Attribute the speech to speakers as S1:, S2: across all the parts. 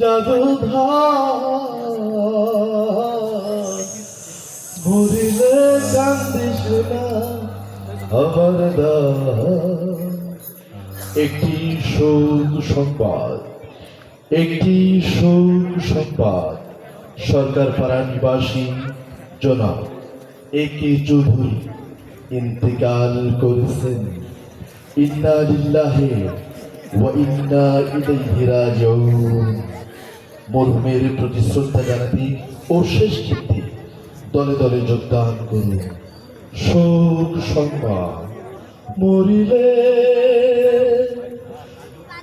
S1: জাদুধার মরিলে কান্দিস না আমার একটি শোক সংবাদ, একটি শোক সংবাদ। সরকার পাড়া নিবাসী জনাব এ কে চৌধুরী ইন্তেকাল করেছেন। ইন্না লিল্লাহি মরহুমের প্রতি শ্রদ্ধা জানাতে ও শেষ কৃত্যে দলে দলে যোগদান করুন। শোক সংবাদ মরিলে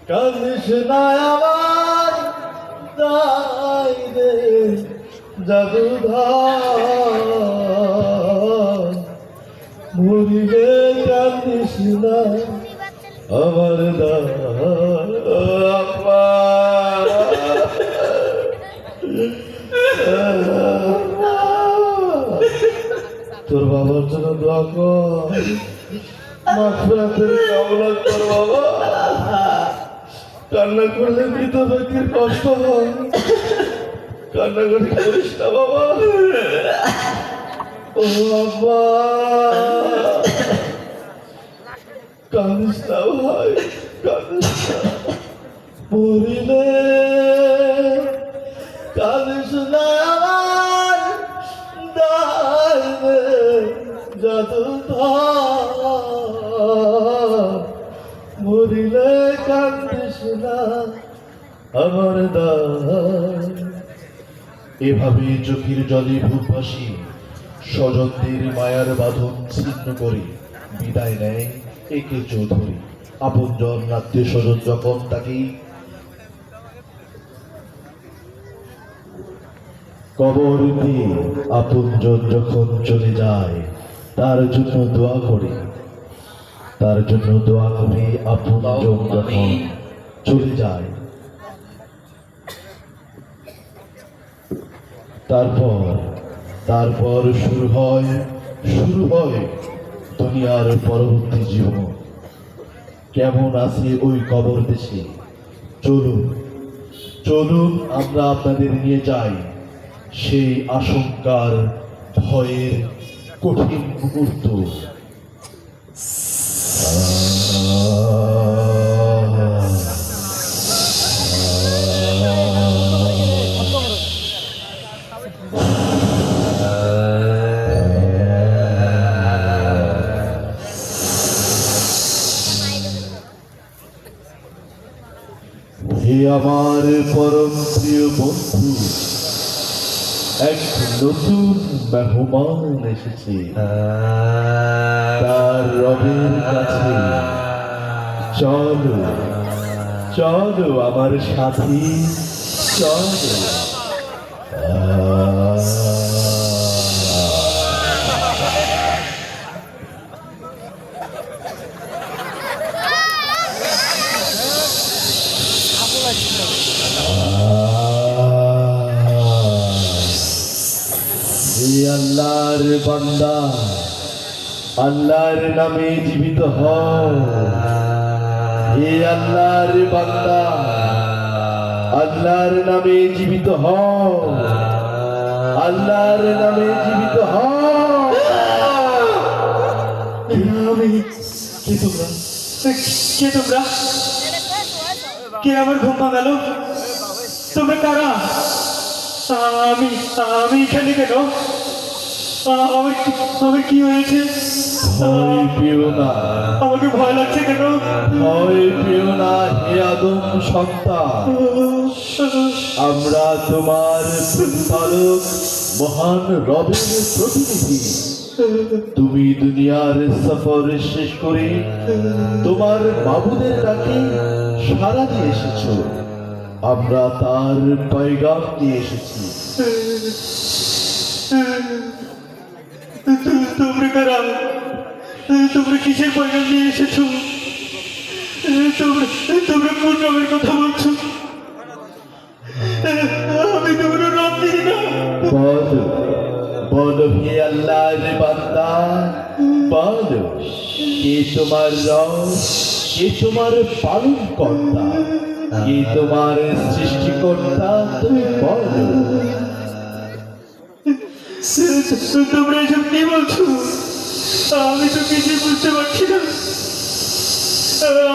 S1: কান্দিস না আমার দাই রে মরিলে কান্দিস না আমার তোর বাবার জন্য দোয়া কর। মাফরাতের কামনা কর বাবা। কান্না করলে মৃত ব্যক্তির কষ্ট হয়। কান্না করে করিস না বাবা। ও বাবা কান্দিস না ভাই কান্দিস না মরিলে কান্দিস না আমার দাইবে জাদু মরিলে কান্দিস না আমার দাই এভাবে চোখের জলে ভূপাসী স্বজনদের মায়ার বাঁধন ছিন্ন করে বিদায় নেয় একে চৌধুরী। আপনজন আত্মীয় স্বজন যখন তাকে কবর দিয়ে আপনজন যখন চলে যায়, তার জন্য দোয়া করে। তার জন্য দোয়া করে আপনজন যখন চলে যায়। তারপর তারপর শুরু হয় শুরু হয় দুনিয়ার পরবর্তী জীবন। কেমন আছে ওই কবর দেশে? চলুন চলুন আমরা আপনাদের নিয়ে যাই সেই আশঙ্কার ভয়ের কঠিন মুহূর্ত। পরম প্রিয় বন্ধু, এক নতুন মেহমান এসেছে। তার রবের কাছে। চলো চলো আমার সাথী, চলো। বান্দা, আল্লাহর নামে জীবিত হে। আল্লাহর বান্দা, আল্লাহর নামে জীবিত হও আল্লাহর নামে জীবিত
S2: কে তোমরা কারা? আমি আমি এখানে কেন? আমার কি- আমার কি হয়েছে?
S1: ভয় পেও না।
S2: আমাকে ভয় লাগছে কেন?
S1: ভয় পেও না হে আদম সন্তান। আমরা তোমার প্রতিপালক মহান রবের প্রতিনিধি। তুমি দুনিয়ার সফর শেষ করে তোমার বাবুদের ডাকে সারা দিয়ে এসেছ। আমরা তার পয়গাম নিয়ে এসেছি।
S2: কিসের পয়গা নিয়ে এসেছ? তোমরা তোমরা কথা বলছো? তোমরা রব চিনি না।
S1: বলো বলো হে আল্লাহর বান্দা, বলো। কে তোমার রব কে তোমার পালন কর্তা কে তোমার সৃষ্টিকর্তা, তুমি বলো।
S2: তোমরা এসব কি বলছো? আমি তো কিছুই বুঝতে পারছি না।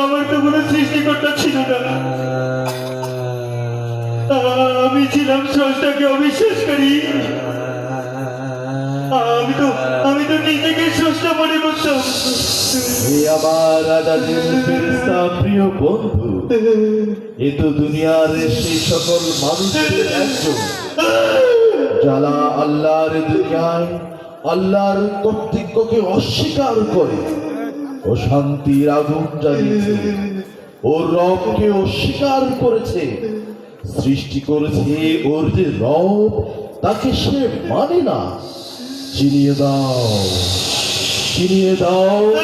S2: আমার তো কোনো সৃষ্টিকর্তা ছিল না। আমি ছিলাম স্রষ্টাকে অবিশ্বাস করি। আমি তো আমি তো নিজেকে স্রষ্টা মনে করতাম।
S1: আমার রাজাদের ফেরেশতা, প্রিয় বন্ধু, এ তো দুনিয়ার সেই সকল মানুষের একজন। যারা আল্লাহর দুনিয়ায়, আল্লাহর কর্তৃত্বকে অস্বীকার করে। ও শান্তির আগুন জ্বালিয়েছে। ও রবকে অস্বীকার করেছে। সৃষ্টি করেছে ওর যে রব, তাকে সে মানে না। চিনিয়ে দাও। চিনিয়ে দাও।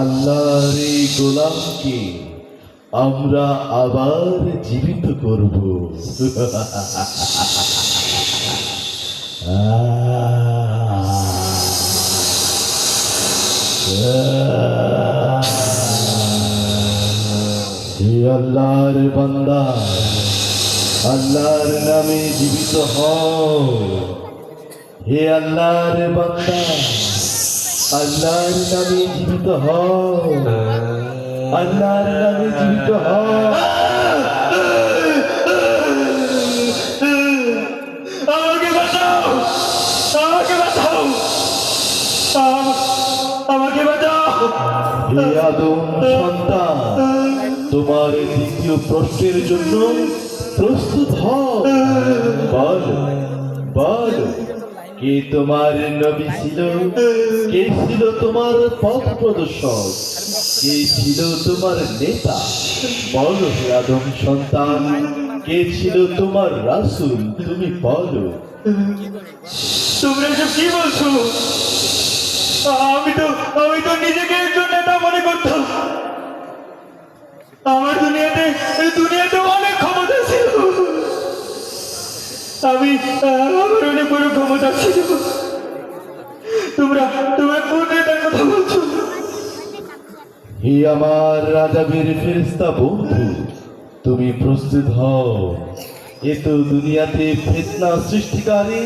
S1: আল্লাহর এই গোলামকে আমরা আবার জীবিত করব। আল্লাহর বান্দা আল্লাহর নামে জীবিত হও। হে আল্লাহর বান্দা আল্লাহর নামে জীবিত হও আল্লাহর নামে জীবিত হও
S2: আমাকে বাঁচাও আমাকে বাঁচাও আমাকে বাঁচাও।
S1: হে আদম সন্তান তোমার দ্বিতীয় প্রশ্নের জন্য প্রস্তুত হও বল বল। কে তোমার নবী ছিল, কে ছিল তোমার পথ প্রদর্শক? কে ছিল তোমার নেতা? বলো আদম সন্তান, কে ছিল তোমার রাসূল? তুমি বলো।
S2: এসব কি বলছো? আমি তো আমি তো নিজেকে একজন নেতা মনে করতাম। আমার দুনিয়াতে দুনিয়াতে অনেক আমি আমার অনেক বড় ক্ষমতা ছিল। তোমরা তোমরা কোন নেতার কথা বলছো?
S1: হে আমার রাজাবীর ফেরেস্তা বন্ধু, তুমি প্রস্তুত হও। এ তো দুনিয়াতে ফেতনা সৃষ্টিকারী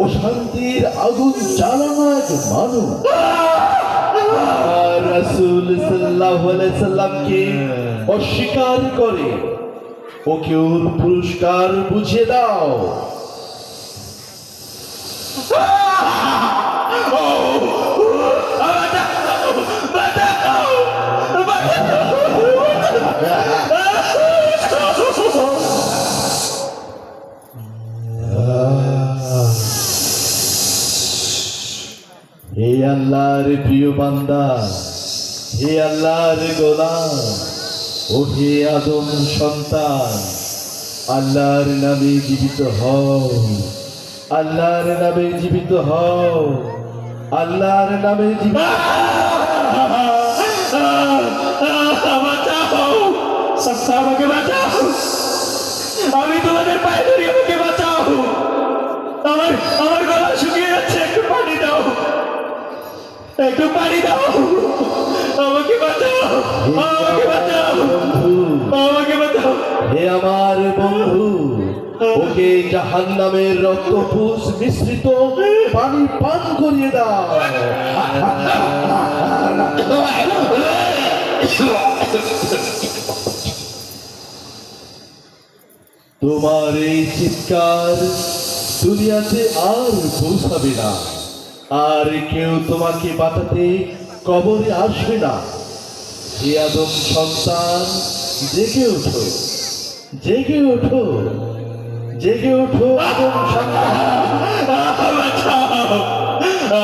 S1: ও শান্তির আগুন জ্বালানো এক মানুষ। রাসূল আলাইহি সাল্লামকে অস্বীকার করে ওকে ওর পুরস্কার বুঝিয়ে দাও। হে আল্লাহর প্রিয় বান্দা হে আল্লাহর গোলাম। ও হে আদম সন্তান, আল্লাহর নামে জীবিত হও। আল্লাহর নামে জীবিত হও। আল্লাহর নামে জীবিত
S2: আমাকে বাঁচাও। আমি তোমাদের পায়ে ধরি আমাকে বাঁচাও। আমার আমার গলা শুকিয়ে যাচ্ছে, একটু পানি দাও। একটু পানি দাও।
S1: আমার বন্ধু, ওকে জাহান নামের মিশ্রিত পানি পান করিয়ে দাও। তোমার এই চিৎকার দুনিয়াতে আর পৌঁছাবে না। আর কেউ তোমাকে বাঁচাতে কবরে আসবে না। হে আদম সন্তান জেগে ওঠো। জেগে ওঠো। জেগে ওঠো আদম সন্তান।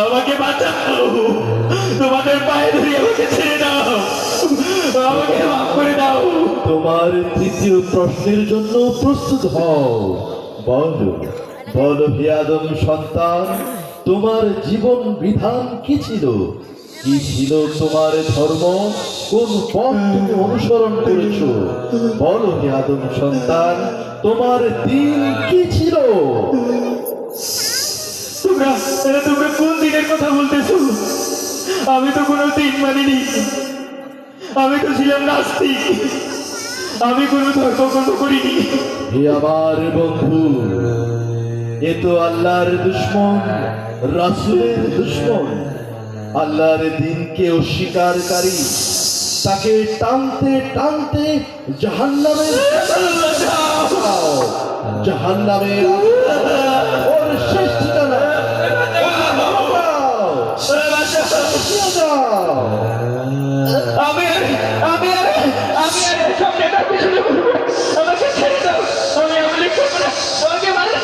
S2: আমাকে বাঁচাও। তোমাদের পায়ে ধরে আমাকে ছেড়ে দাও। আমাকে মাফ করে দাও।
S1: তোমার তৃতীয় প্রশ্নের জন্য প্রস্তুত হও। বলো বলো হে আদম সন্তান তোমার জীবন বিধান কি ছিল? কি ছিল তোমার ধর্ম? কোন পথ তুমি অনুসরণ করেছ? বলো হে আদম সন্তান তোমার দিন কি ছিল?
S2: তোমরা তোমরা কোন দিনের কথা বলতেছো? আমি তো কোনো দিন মানিনি। আমি তো ছিলাম নাস্তিক। আমি কোনো ধর্ম কর্ম করিনি।
S1: হে আমার বন্ধু এ তো আল্লাহর দুশ্মন রাসুলের দুশ্মন। আল্লাহর দিনকে অস্বীকারী। তাকে টানতে টানতে জাহান্নামের জাহান্নামের
S2: আমি আমি আমি এসব নেতার পিছনে আমাকে ছেড়ে দাও। আমি আমলি করব না। আমাকে মারবে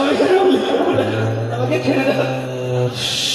S2: আমি। আমাকে ছেড়ে দাও।